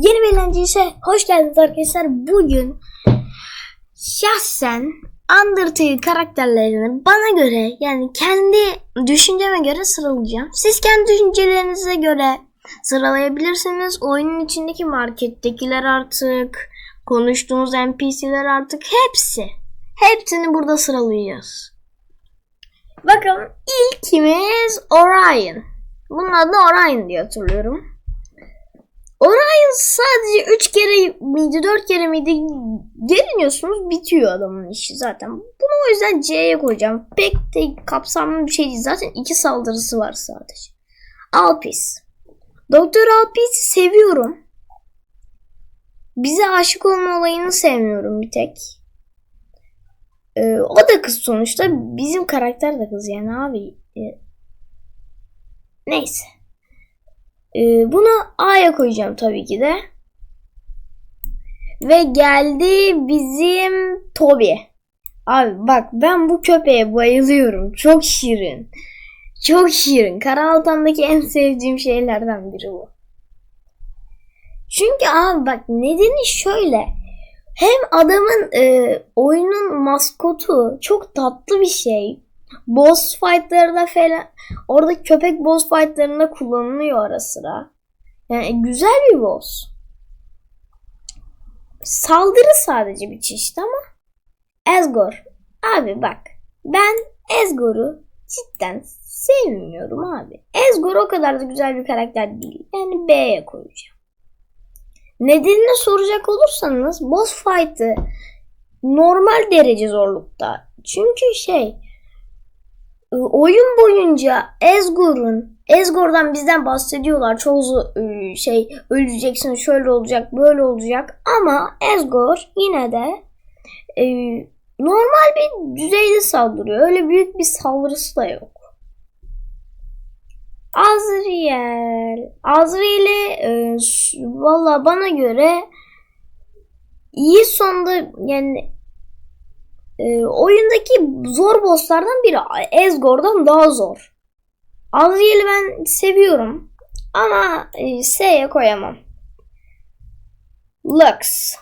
Yeni bir eğlence ise hoş geldiniz arkadaşlar. Bugün şahsen Undertale karakterlerini bana göre yani kendi düşünceme göre sıralayacağım. Siz kendi düşüncelerinize göre sıralayabilirsiniz. Oyunun içindeki markettekiler artık, konuştuğumuz NPC'ler artık hepsi. Hepsini burada sıralayacağız. Bakalım ilkimiz Orion. Bunun adı Orion diye hatırlıyorum. Orion sadece 3 kere miydi 4 kere miydi geliniyorsunuz bitiyor adamın işi zaten. Bunu o yüzden C'ye koyacağım. Pek de kapsamlı bir şey değil. Zaten iki saldırısı var sadece. Alpis. Doktor Alpis'i seviyorum. Bize aşık olma olayını sevmiyorum bir tek. Ee, o da kız sonuçta. Bizim karakter de kız yani abi. Ee, neyse. Ee, bunu A'ya koyacağım tabii ki de. Ve geldi bizim Toby. Abi bak ben bu köpeğe bayılıyorum. Çok şirin. Çok şirin. Karaltan'daki en sevdiğim şeylerden biri bu. Çünkü abi bak nedeni şöyle. Hem adamın e, oyunun maskotu çok tatlı bir şey. Boss fight'larında falan orada köpek boss fight'larında kullanılıyor ara sıra. Yani güzel bir boss. Saldırı sadece bir çeşit ama Ezgor. Abi bak ben Ezgor'u cidden sevmiyorum abi. Ezgor o kadar da güzel bir karakter değil. Yani B'ye koyacağım. Nedenini soracak olursanız boss fight'ı normal derece zorlukta. Çünkü şey oyun boyunca Ezgor'un Ezgor'dan bizden bahsediyorlar. Çoğu e, şey öleceksin şöyle olacak böyle olacak ama Ezgor yine de e, normal bir düzeyde saldırıyor. Öyle büyük bir saldırısı da yok. Azriel. Azriel'i e, valla bana göre iyi sonda yani e, oyundaki zor bosslardan biri. Ezgor'dan daha zor. Azriel'i ben seviyorum. Ama e, S'ye koyamam. Lux.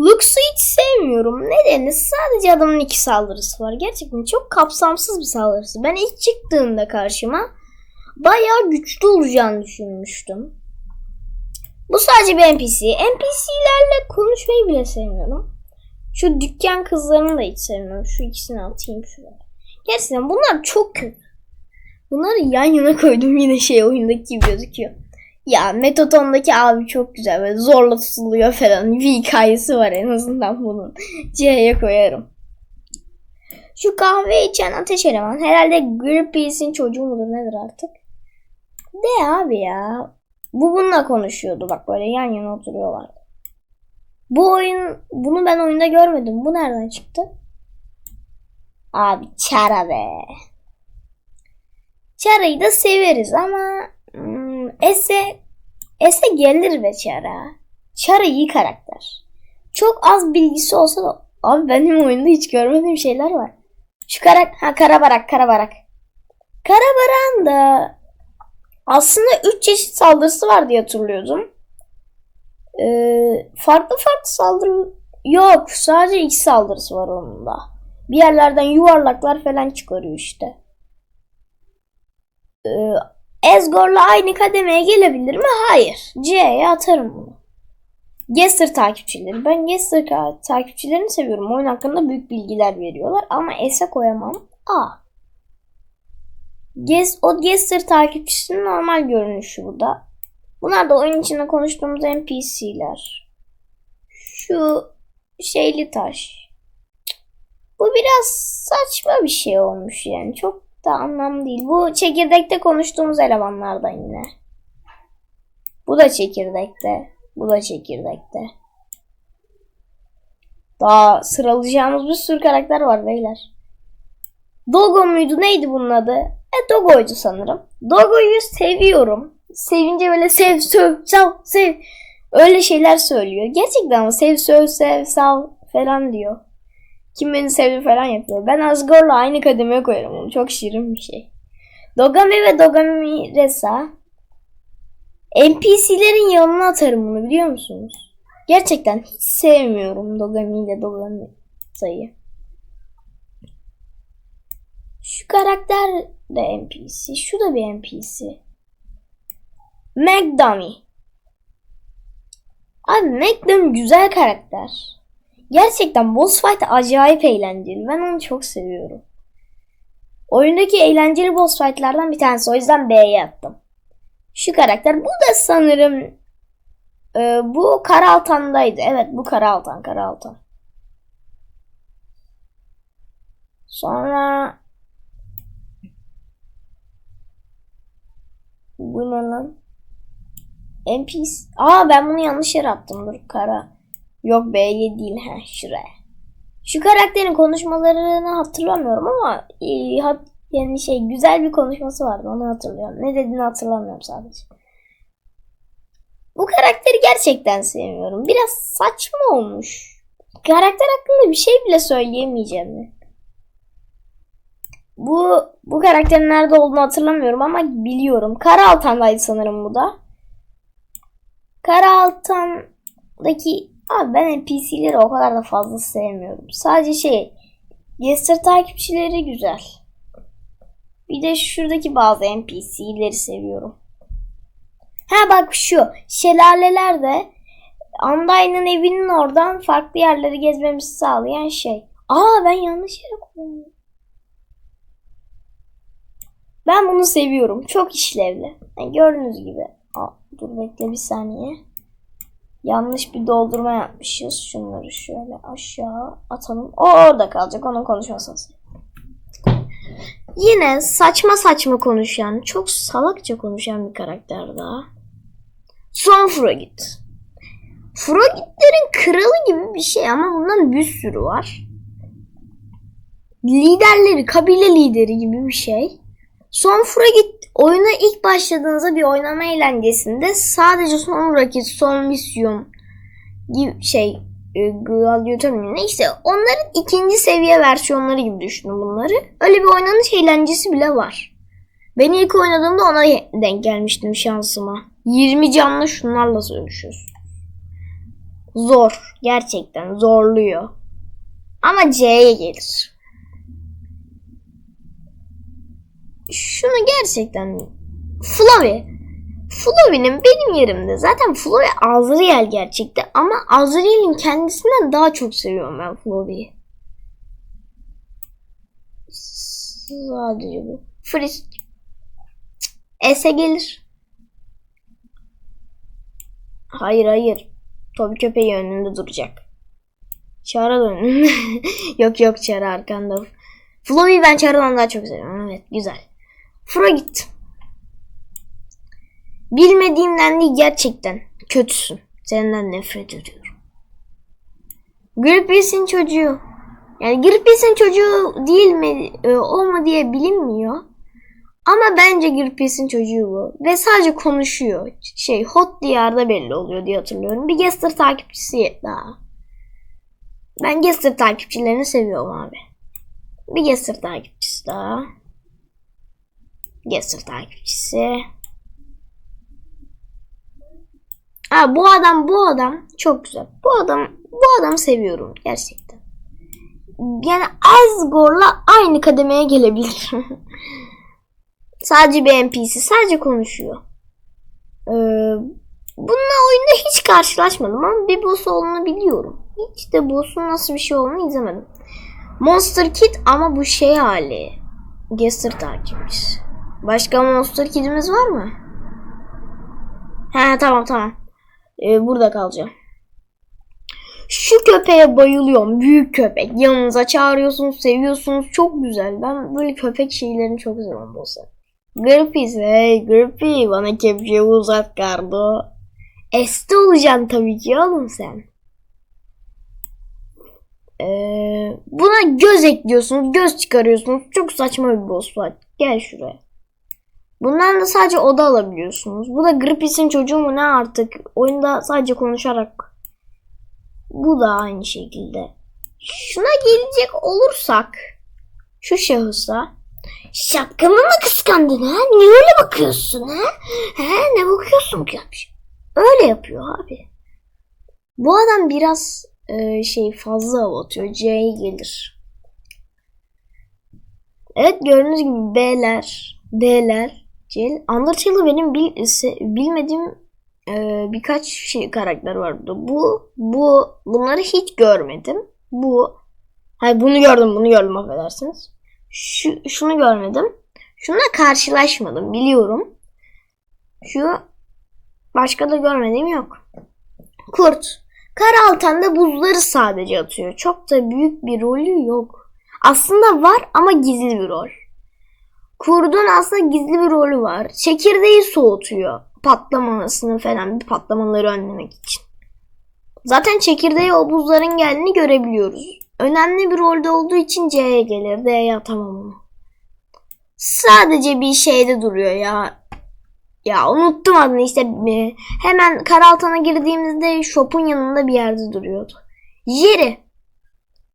Lux'u hiç sevmiyorum. Nedeni sadece adamın iki saldırısı var. Gerçekten çok kapsamsız bir saldırısı. Ben ilk çıktığında karşıma bayağı güçlü olacağını düşünmüştüm. Bu sadece bir NPC. NPC'lerle konuşmayı bile sevmiyorum. Şu dükkan kızlarını da hiç. Şu ikisini atayım şuraya. Gerçekten bunlar çok kötü. Bunları yan yana koydum yine şey oyundaki gibi gözüküyor. Ya Metoton'daki abi çok güzel. Böyle zorla tutuluyor falan. Bir hikayesi var en azından bunun. C'ye koyarım. Şu kahve içen ateş eleman. Herhalde Greenpeace'in çocuğu mudur nedir artık? De abi ya. Bu bununla konuşuyordu. Bak böyle yan yana oturuyorlardı. Bu oyun, bunu ben oyunda görmedim. Bu nereden çıktı? Abi Çara be. Çara'yı da severiz ama hmm, Ese Ese gelir be Çara. Çara iyi karakter. Çok az bilgisi olsa da abi benim oyunda hiç görmediğim şeyler var. Şu karak ha Karabarak Karabarak. Karabarak'ın da aslında 3 çeşit saldırısı var diye hatırlıyordum. Ee, farklı farklı saldırı yok. Sadece iki saldırısı var onun da. Bir yerlerden yuvarlaklar falan çıkarıyor işte. Ee, Ezgor'la aynı kademeye gelebilir mi? Hayır. C'ye atarım bunu. Gester takipçileri. Ben Gester takipçilerini seviyorum. Oyun hakkında büyük bilgiler veriyorlar. Ama S'e koyamam. A. Ges o Gester takipçisinin normal görünüşü bu da. Bunlar da oyun içinde konuştuğumuz NPC'ler. Şu şeyli taş. Bu biraz saçma bir şey olmuş yani. Çok da anlam değil. Bu çekirdekte konuştuğumuz elemanlardan yine. Bu da çekirdekte. Bu da çekirdekte. Daha sıralayacağımız bir sürü karakter var beyler. Dogo muydu neydi bunun adı? E Dogo'ydu sanırım. Dogo'yu seviyorum. Sevince böyle sev söv sav sev öyle şeyler söylüyor. Gerçekten ama sev söv sev sav falan diyor. Kim beni sevdi falan yapıyor. Ben Asgor'la aynı kademeye koyarım onu. Çok şirin bir şey. Dogami ve Dogami Resa. NPC'lerin yanına atarım bunu biliyor musunuz? Gerçekten hiç sevmiyorum Dogami ile Dogamita'yı. Şu karakter de NPC. Şu da bir NPC. McDummy. Abi McDummy güzel karakter. Gerçekten boss fight acayip eğlenceli. Ben onu çok seviyorum. Oyundaki eğlenceli boss fight'lardan bir tanesi. O yüzden B'ye attım. Şu karakter. Bu da sanırım e, bu Karaltan'daydı. Evet bu Karaltan. Karaltan. Sonra bu ne lan? NPC. Aa ben bunu yanlış yere. Dur kara. Yok B'ye değil. He şuraya. Şu karakterin konuşmalarını hatırlamıyorum ama e, hat, yani şey güzel bir konuşması vardı onu hatırlıyorum. Ne dediğini hatırlamıyorum sadece. Bu karakteri gerçekten sevmiyorum. Biraz saçma olmuş. Karakter hakkında bir şey bile söyleyemeyeceğim. Bu bu karakterin nerede olduğunu hatırlamıyorum ama biliyorum. Karaaltan'daydı sanırım bu da. Karaaltan'daki abi ben NPC'leri o kadar da fazla sevmiyorum. Sadece şey Yester takipçileri güzel. Bir de şuradaki bazı NPC'leri seviyorum. Ha bak şu şelaleler de Undyne'ın evinin oradan farklı yerleri gezmemizi sağlayan şey. Aa ben yanlış yere koydum. Ben bunu seviyorum. Çok işlevli. Yani gördüğünüz gibi. Aa, dur bekle bir saniye. Yanlış bir doldurma yapmışız. Şunları şöyle aşağı atalım. O orada kalacak. Onun konuşmasını. Yine saçma saçma konuşan, çok salakça konuşan bir karakter daha. Son Frogit. Frogitlerin kralı gibi bir şey ama bundan bir sürü var. Liderleri, kabile lideri gibi bir şey. Son Frogit oyuna ilk başladığınızda bir oynama eğlencesinde sadece son rakit, son misyon gibi şey e, Gladiator mu ne onların ikinci seviye versiyonları gibi düşünün bunları. Öyle bir oynanış eğlencesi bile var. Ben ilk oynadığımda ona denk gelmiştim şansıma. 20 canlı şunlarla sövüşüyoruz. Zor. Gerçekten zorluyor. Ama C'ye gelir. Şunu gerçekten Flavi. Flavi'nin benim yerimde. Zaten Flavi Azrael gerçekte ama Azrael'in kendisinden daha çok seviyorum ben Flavi'yi. Sadece bu. Frisk. S'e gelir. Hayır hayır. Tobi köpeği önünde duracak. Çağrı önünde. yok yok Çağrı arkanda. Flavi'yi ben Çağrı'dan daha çok seviyorum. Evet güzel. Fura git. Bilmediğimden değil gerçekten kötüsün. Senden nefret ediyorum. Grippis'in çocuğu. Yani Grippis'in çocuğu değil mi e, o mu diye bilinmiyor. Ama bence Grippis'in çocuğu bu. Ve sadece konuşuyor. Şey Hot Diyar'da belli oluyor diye hatırlıyorum. Bir Gester takipçisi daha. Ben Gester takipçilerini seviyorum abi. Bir Gester takipçisi daha. Gester takipçisi. Ha bu adam bu adam çok güzel. Bu adam bu adamı seviyorum gerçekten. Yani Asgor'la aynı kademeye gelebilir. sadece bir NPC sadece konuşuyor. Ee, bununla oyunda hiç karşılaşmadım ama bir boss olduğunu biliyorum. Hiç de boss'un nasıl bir şey olduğunu izlemedim. Monster Kid ama bu şey hali. Gester takipçisi. Başka Monster Kid'imiz var mı? He tamam tamam. Ee, burada kalacağım. Şu köpeğe bayılıyorum. Büyük köpek. Yanınıza çağırıyorsunuz, seviyorsunuz. Çok güzel. Ben böyle köpek şeylerini çok seviyorum olsa. Grippies. Hey Grippy bana kepçeyi uzat kardo. Este olacaksın tabii ki oğlum sen. Ee, buna göz ekliyorsunuz. Göz çıkarıyorsunuz. Çok saçma bir boss var. Gel şuraya. Bundan da sadece oda alabiliyorsunuz. Bu da Grippis'in çocuğu mu ne artık? Oyunda sadece konuşarak. Bu da aynı şekilde. Şuna gelecek olursak şu şahısa Şapkamı mı kıskandın ha? Niye öyle bakıyorsun ha? He, ne bakıyorsun ki? Öyle yapıyor abi. Bu adam biraz e, şey fazla hava atıyor. C'ye gelir. Evet gördüğünüz gibi B'ler, D'ler, C. Undertale'ı benim bil, bilmediğim e, birkaç şey karakter vardı. Bu, bu, bunları hiç görmedim. Bu, hayır bunu gördüm, bunu gördüm affedersiniz. Şu, şunu görmedim. Şununla karşılaşmadım, biliyorum. Şu, başka da görmediğim yok. Kurt. Kar altında buzları sadece atıyor. Çok da büyük bir rolü yok. Aslında var ama gizli bir rol. Kurdun aslında gizli bir rolü var. Çekirdeği soğutuyor. Patlamamasını falan bir patlamaları önlemek için. Zaten çekirdeğe o buzların geldiğini görebiliyoruz. Önemli bir rolde olduğu için C'ye gelir. D'ye atamam onu. Sadece bir şeyde duruyor ya. Ya unuttum adını işte. e, Hemen Karaltan'a girdiğimizde shop'un yanında bir yerde duruyordu. Jerry.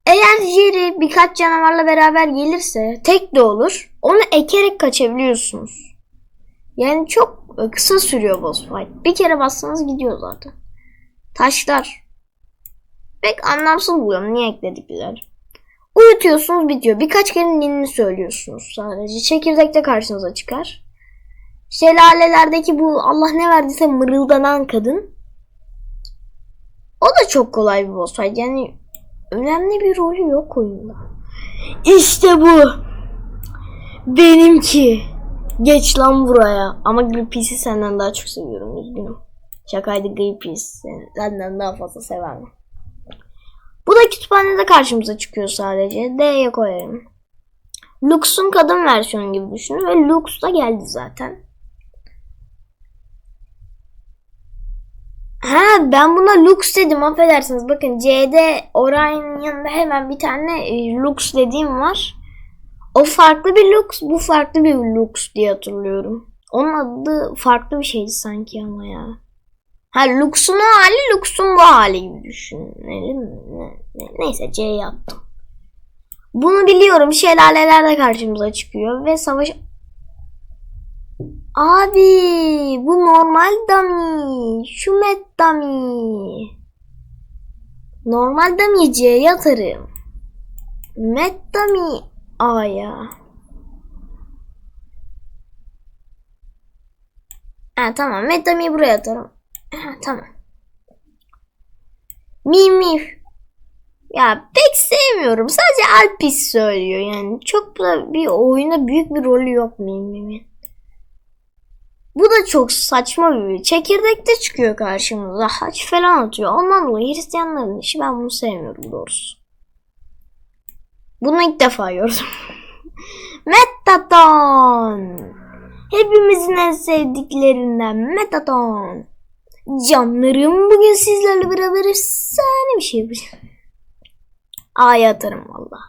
Eğer Jerry birkaç canavarla beraber gelirse tek de olur. Onu ekerek kaçabiliyorsunuz. Yani çok kısa sürüyor boss fight. Bir kere bassanız gidiyor zaten. Taşlar. Pek anlamsız buluyorum. Niye ekledikler? Uyutuyorsunuz bitiyor. Birkaç kere ninni söylüyorsunuz sadece. Çekirdek de karşınıza çıkar. Şelalelerdeki bu Allah ne verdiyse mırıldanan kadın. O da çok kolay bir boss fight. Yani önemli bir rolü yok oyunda. İşte bu. Benimki. Geç lan buraya. Ama Greenpeace'i senden daha çok seviyorum. Üzgünüm. Şakaydı Greenpeace. Sen- Senden daha fazla severim. Bu da kütüphanede karşımıza çıkıyor sadece. D'ye koyarım. Lux'un kadın versiyonu gibi düşünün ve Lux da geldi zaten. Ha ben buna Lux dedim affedersiniz. Bakın C'de Orion'un yanında hemen bir tane e, Lux dediğim var. O farklı bir Lux, bu farklı bir Lux diye hatırlıyorum. Onun adı farklı bir şeydi sanki ama ya. Ha Lux'un o hali, Lux'un bu hali gibi düşünelim. Ne- ne- Neyse C'ye attım. Bunu biliyorum. Şelaleler de karşımıza çıkıyor ve savaş... Abi bu normal dummy. Şu met dummy. Normal dummy C'ye atarım. Met dummy A'ya. Ha tamam. Met dummy'yi buraya atarım. Ha, tamam. Mimi. Ya pek sevmiyorum. Sadece Alpis söylüyor yani. Çok da bir oyunda büyük bir rolü yok Mimi'nin. Bu da çok saçma bir Çekirdekte çıkıyor karşımıza. Haç falan atıyor. Ondan dolayı Hristiyanların işi ben bunu sevmiyorum doğrusu. Bunu ilk defa gördüm. Metaton. Hepimizin en sevdiklerinden Metaton. Canlarım bugün sizlerle beraber efsane bir şey yapacağım. A'ya atarım valla.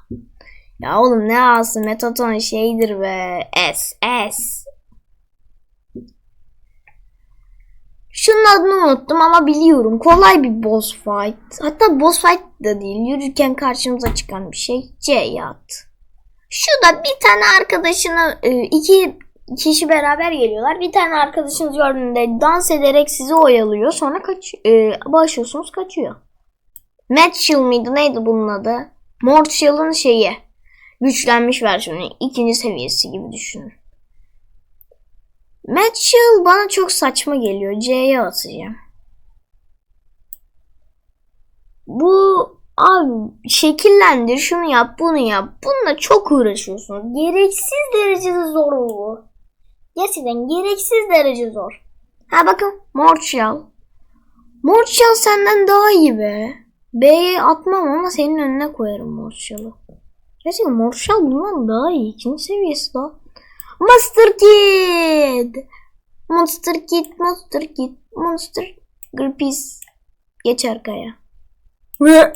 Ya oğlum ne A'sı Metaton şeydir be. S S. Şunun adını unuttum ama biliyorum. Kolay bir boss fight. Hatta boss fight da değil. Yürürken karşımıza çıkan bir şey. C'ye at. Şu da bir tane arkadaşını e, iki kişi beraber geliyorlar. Bir tane arkadaşınız gördüğünde dans ederek sizi oyalıyor. Sonra kaç e, başlıyorsunuz kaçıyor. Matchel mıydı neydi bunun adı? Mortial'ın şeyi. Güçlenmiş versiyonu. ikinci seviyesi gibi düşünün. Matchel bana çok saçma geliyor. C'ye atacağım. Bu abi şekillendir şunu yap bunu yap. Bununla çok uğraşıyorsun. Gereksiz derecede zor bu. Gerçekten gereksiz derece zor. Ha bakın Mortial. Mortial senden daha iyi be. B'ye atmam ama senin önüne koyarım Mortial'ı. Gerçekten Mortial bundan daha iyi. İkinci seviyesi daha. Monster Kid. Monster Kid, Monster Kid, Monster Grippies. Geç arkaya. Ve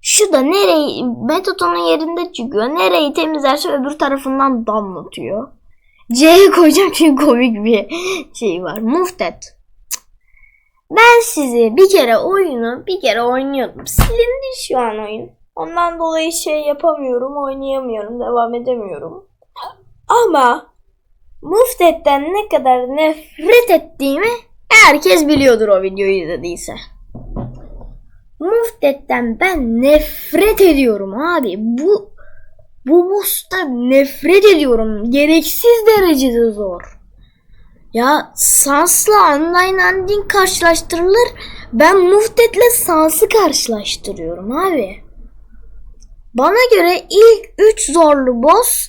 Şu da nereyi Metoton'un yerinde çıkıyor. Nereyi temizlerse öbür tarafından damlatıyor. C'ye koyacağım çünkü komik bir şey var. Muftet. Ben sizi bir kere oyunu bir kere oynuyordum. Silindi şu an oyun. Ondan dolayı şey yapamıyorum, oynayamıyorum, devam edemiyorum. Ama Muftet'ten ne kadar nefret ettiğimi herkes biliyordur o videoyu izlediyse. Muftet'ten ben nefret ediyorum abi. Bu bu boss'ta nefret ediyorum. Gereksiz derecede zor. Ya Sans'la online ending karşılaştırılır. Ben Muftet'le Sans'ı karşılaştırıyorum abi. Bana göre ilk 3 zorlu boss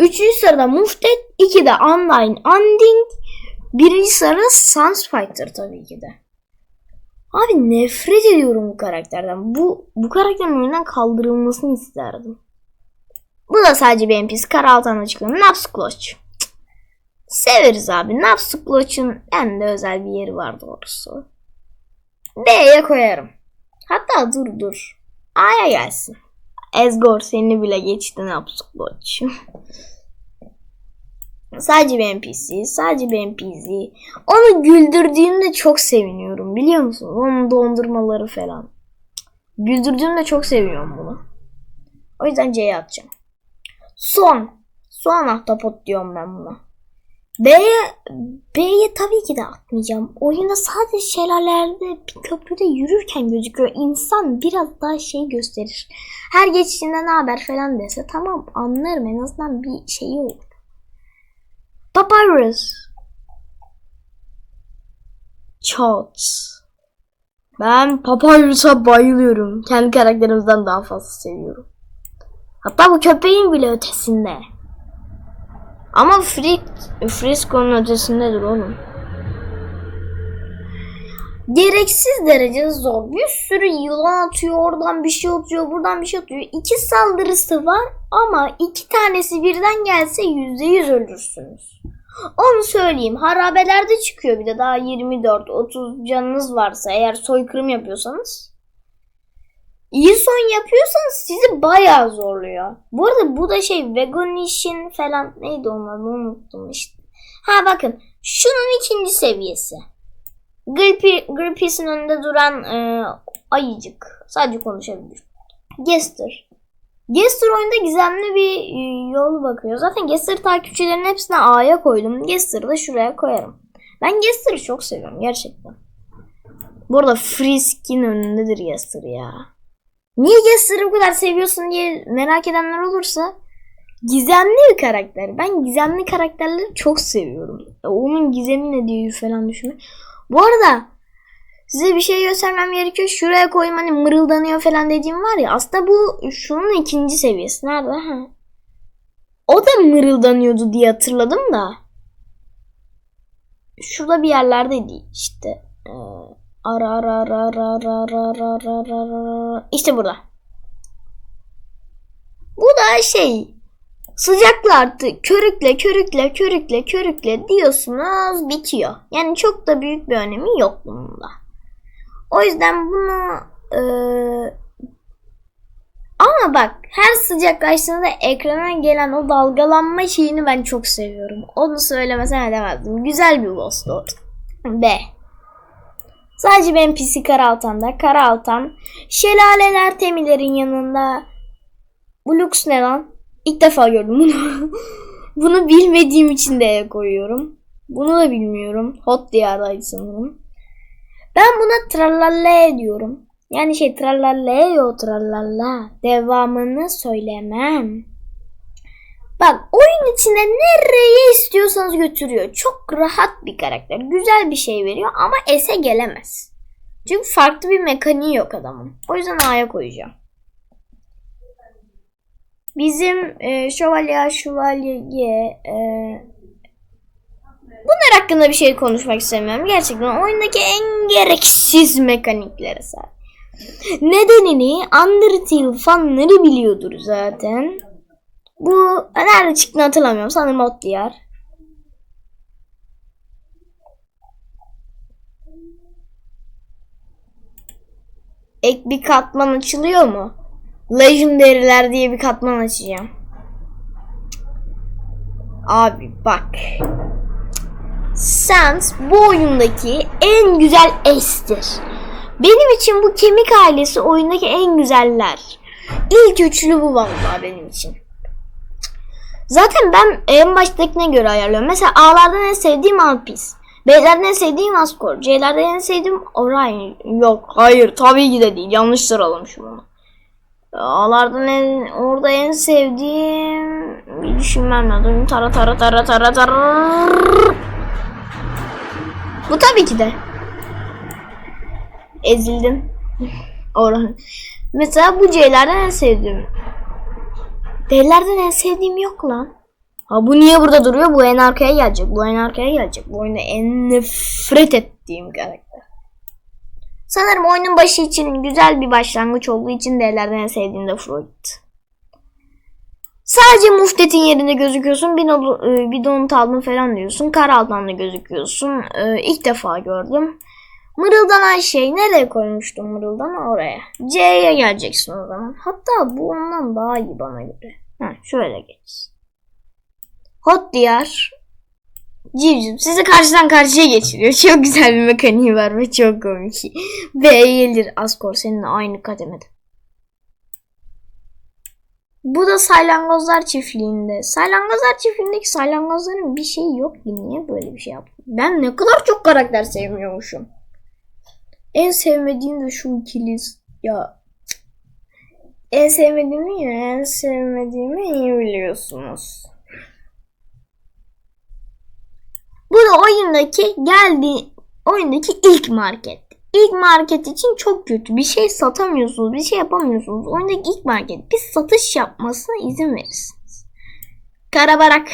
3. sırada Muftet 2'de Online Ending 1. sırada Sans Fighter tabii ki de. Abi nefret ediyorum bu karakterden. Bu bu karakterin oyundan kaldırılmasını isterdim. Bu da sadece bir NPC. Karaltan açıklıyor. Naps Clutch. Severiz abi. Naps Clutch'ın en de özel bir yeri var doğrusu. B'ye koyarım. Hatta dur dur. A'ya gelsin. Ezgor seni bile geçti Naps Clutch. sadece bir NPC. Sadece bir NPC. Onu güldürdüğümde çok seviniyorum. Biliyor musun? Onun dondurmaları falan. Güldürdüğümde çok seviyorum bunu. O yüzden C'ye atacağım. Son. Son ahtapot diyorum ben buna. B'ye B'ye tabii ki de atmayacağım. Oyunda sadece şelalelerde bir köprüde yürürken gözüküyor. İnsan biraz daha şey gösterir. Her geçtiğinde ne haber falan dese tamam anlarım en azından bir şeyi olur. Papyrus. Charles. Ben Papyrus'a bayılıyorum. Kendi karakterimizden daha fazla seviyorum. Hatta bu köpeğin bile ötesinde. Ama Frisk, Frisco'nun ötesindedir oğlum. Gereksiz derecede zor. Bir sürü yılan atıyor, oradan bir şey atıyor, buradan bir şey atıyor. İki saldırısı var ama iki tanesi birden gelse yüzde yüz ölürsünüz. Onu söyleyeyim. Harabelerde çıkıyor bir de daha 24-30 canınız varsa eğer soykırım yapıyorsanız. İyi son yapıyorsanız sizi bayağı zorluyor. Bu arada bu da şey Vegonish'in falan neydi onlar unuttum işte. Ha bakın şunun ikinci seviyesi. Grippies'in önünde duran e, ayıcık. Sadece konuşabilir. Gester. Gester oyunda gizemli bir e, yol bakıyor. Zaten Gester takipçilerin hepsine A'ya koydum. Gester'ı da şuraya koyarım. Ben Gester'ı çok seviyorum gerçekten. Bu arada Frisk'in önündedir Gester ya. Niye Gester'ı bu kadar seviyorsun diye merak edenler olursa gizemli bir karakter. Ben gizemli karakterleri çok seviyorum. Onun gizemi ne diyor falan düşünme. Bu arada size bir şey göstermem gerekiyor. Şuraya koyayım hani mırıldanıyor falan dediğim var ya. Aslında bu şunun ikinci seviyesi. Nerede? Ha. O da mırıldanıyordu diye hatırladım da. Şurada bir yerlerdeydi işte. Ee, ara ara ara ara ara ara ara ara ara. İşte burada. Bu da şey Sıcakla arttı. Körükle, körükle, körükle, körükle diyorsunuz bitiyor. Yani çok da büyük bir önemi yok bunun da. O yüzden bunu e, ama bak her sıcaklaştığında ekrana gelen o dalgalanma şeyini ben çok seviyorum. Onu söylemesen edemezdim. Güzel bir boss doğru. B. Sadece ben NPC Karaltan'da. Karaltan. Şelaleler temilerin yanında. Bu lüks ne lan? İlk defa gördüm bunu. bunu bilmediğim için de koyuyorum. Bunu da bilmiyorum. Hot diyardaydı sanırım. Ben buna tralalle diyorum. Yani şey tralalle yo tralala. Devamını söylemem. Bak oyun içinde nereye istiyorsanız götürüyor. Çok rahat bir karakter. Güzel bir şey veriyor ama S'e gelemez. Çünkü farklı bir mekaniği yok adamın. O yüzden A'ya koyacağım. Bizim e, şövalye şövalye e, bunlar hakkında bir şey konuşmak istemiyorum. Gerçekten oyundaki en gereksiz mekaniklere sahip. Nedenini Undertale fanları biliyordur zaten. Bu nerede çıktığını hatırlamıyorum. Sanırım Mod Diyar. Ek bir katman açılıyor mu? Legendary'ler diye bir katman açacağım. Abi bak. Sans bu oyundaki en güzel estir. Benim için bu kemik ailesi oyundaki en güzeller. İlk üçlü bu vallahi benim için. Zaten ben en baştakine göre ayarlıyorum. Mesela A'lardan en sevdiğim Alpis. B'lerden en sevdiğim Ascor. C'lerden en sevdiğim Orion. Yok hayır tabii ki de değil. Yanlış sıralamışım onu. A'lardan en, orada en sevdiğim bir düşünmem lazım. Tara tara tara tara tara. Bu tabii ki de. Ezildim. Orhan. Mesela bu C'lerden en sevdiğim. D'lerden en sevdiğim yok lan. Ha bu niye burada duruyor? Bu en arkaya gelecek. Bu en arkaya gelecek. Bu oyunda en nefret ettiğim karakter. Sanırım oyunun başı için güzel bir başlangıç olduğu için D'lerden en sevdiğim de Freud. Sadece Muftet'in yerinde gözüküyorsun. Bir, e, bir donut aldın falan diyorsun. Kar altından da gözüküyorsun. E, ilk defa gördüm. Mırıldanan şey nereye koymuştum mırıldan oraya. C'ye geleceksin o zaman. Hatta bu ondan daha iyi bana göre. Ha, şöyle geç. Hot diyar. Civciv sizi karşıdan karşıya geçiriyor. Çok güzel bir mekaniği var ve çok komik. B'ye gelir Askor seninle aynı kademede. Bu da saylangozlar çiftliğinde. Saylangozlar çiftliğindeki saylangozların bir şeyi yok ki. Niye böyle bir şey yaptın? Ben ne kadar çok karakter sevmiyormuşum. En sevmediğim de şu ikili. Ya en sevmediğimi ya en sevmediğimi iyi biliyorsunuz. Bu da oyundaki geldi oyundaki ilk market. İlk market için çok kötü. Bir şey satamıyorsunuz, bir şey yapamıyorsunuz. Oyundaki ilk market. Biz satış yapmasına izin verirsiniz. Karabarak.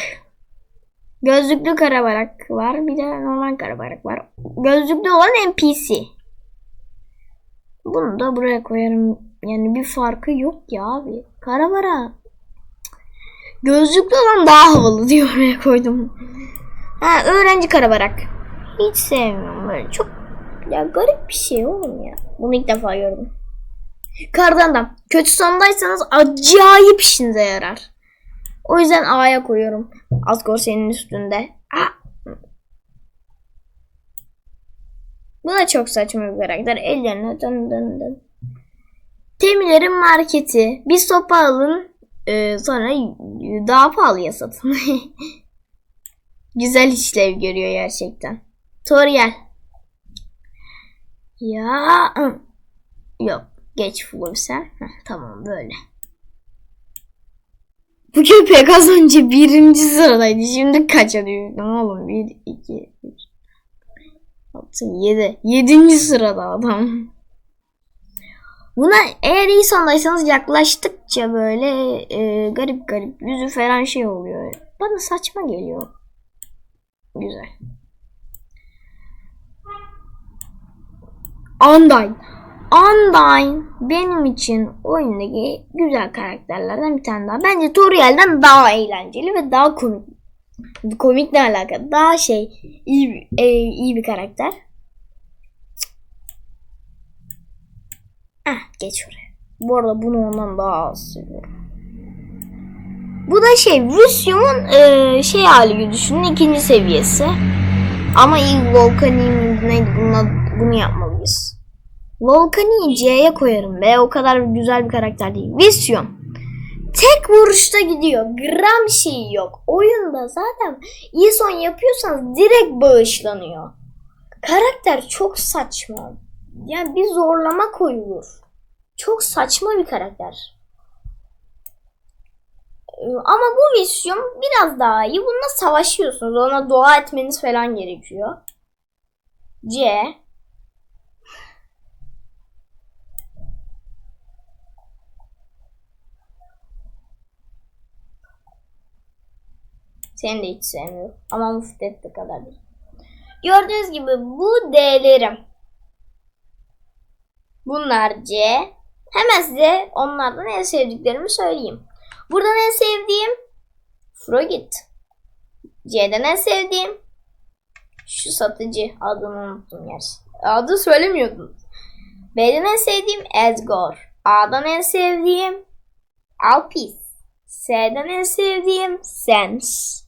Gözlüklü karabarak var. Bir de normal karabarak var. Gözlüklü olan NPC. Bunu da buraya koyarım. Yani bir farkı yok ya abi. Karabara. Gözlüklü olan daha havalı diye oraya koydum. Ha öğrenci karabarak. Hiç sevmiyorum böyle. Çok ya garip bir şey oğlum ya. Bunu ilk defa gördüm. Kardan adam. Kötü sondaysanız acayip işinize yarar. O yüzden A'ya koyuyorum. Asgore senin üstünde. Aa. Bu da çok saçma bir karakter. Ellerine dön dön dön. Temilerin marketi. Bir sopa alın. E, sonra daha pahalıya satın. Güzel işlev görüyor gerçekten. Toriel. Ya. Yok. Geç Fluviser. Tamam böyle. Bu köpek az önce birinci sıradaydı. Şimdi kaça düştüm oğlum? 1, 2, 3, 6, 7. Yedinci sırada adam. Buna eğer iyi sondaysanız yaklaştıkça böyle e, garip garip yüzü falan şey oluyor. Bana saçma geliyor. Güzel. Undyne. Undyne benim için oyundaki güzel karakterlerden bir tane daha. Bence Toriel'den daha eğlenceli ve daha komik. Komik ne alaka? Daha şey iyi, e, iyi bir karakter. Ah geç oraya. Bu arada bunu ondan daha az seviyorum. Bu da şey Lucium'un e, şey hali gibi düşünün ikinci seviyesi. Ama ilk Volcanic neydi bununla, bunu yapmalıyız. Volcanic'i C'ye koyarım ve o kadar güzel bir karakter değil. Vision. Tek vuruşta gidiyor. Gram şeyi yok. Oyunda zaten iyi son yapıyorsanız direkt bağışlanıyor. Karakter çok saçma. Yani bir zorlama koyulur. Çok saçma bir karakter. Ee, Ama bu misyon biraz daha iyi. Bununla savaşıyorsunuz. Ona dua etmeniz falan gerekiyor. C. Seni de hiç sevmiyorum. Ama Muftet de kadar değil. Gördüğünüz gibi bu D'lerim. Bunlar C. Hemen size onlardan en sevdiklerimi söyleyeyim. Buradan en sevdiğim Frogit. C'den en sevdiğim şu satıcı adını unuttum gerçi. Adı söylemiyordum. B'den en sevdiğim Edgar. A'dan en sevdiğim Alpis. S'den en sevdiğim Sens.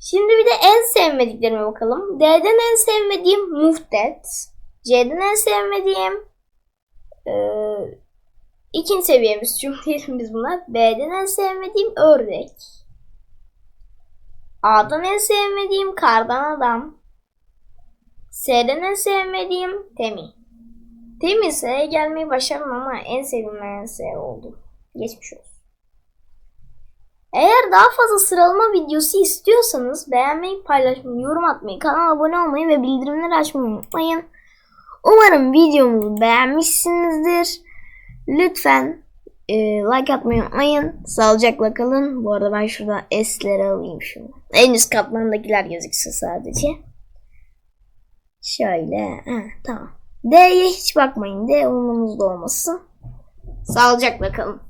Şimdi bir de en sevmediklerime bakalım. D'den en sevmediğim Muftet. C'den en sevmediğim eee, İkinci seviyemiz çünkü diyelim biz buna. B'den en sevmediğim ördek. A'dan en sevmediğim kardan adam. S'den en sevmediğim Temi. Temi S'ye gelmeyi başardım ama en sevdiğim S oldu. Geçmiş olsun. Eğer daha fazla sıralama videosu istiyorsanız beğenmeyi, paylaşmayı, yorum atmayı, kanala abone olmayı ve bildirimleri açmayı unutmayın. Umarım videomuzu beğenmişsinizdir. Lütfen e, like atmayı unutmayın. Sağlıcakla kalın. Bu arada ben şurada S'leri alayım şunu. En üst katmandakiler gözüksün sadece. Şöyle. Ha, tamam. D'ye hiç bakmayın. D umurumuzda olmasın. Sağlıcakla kalın.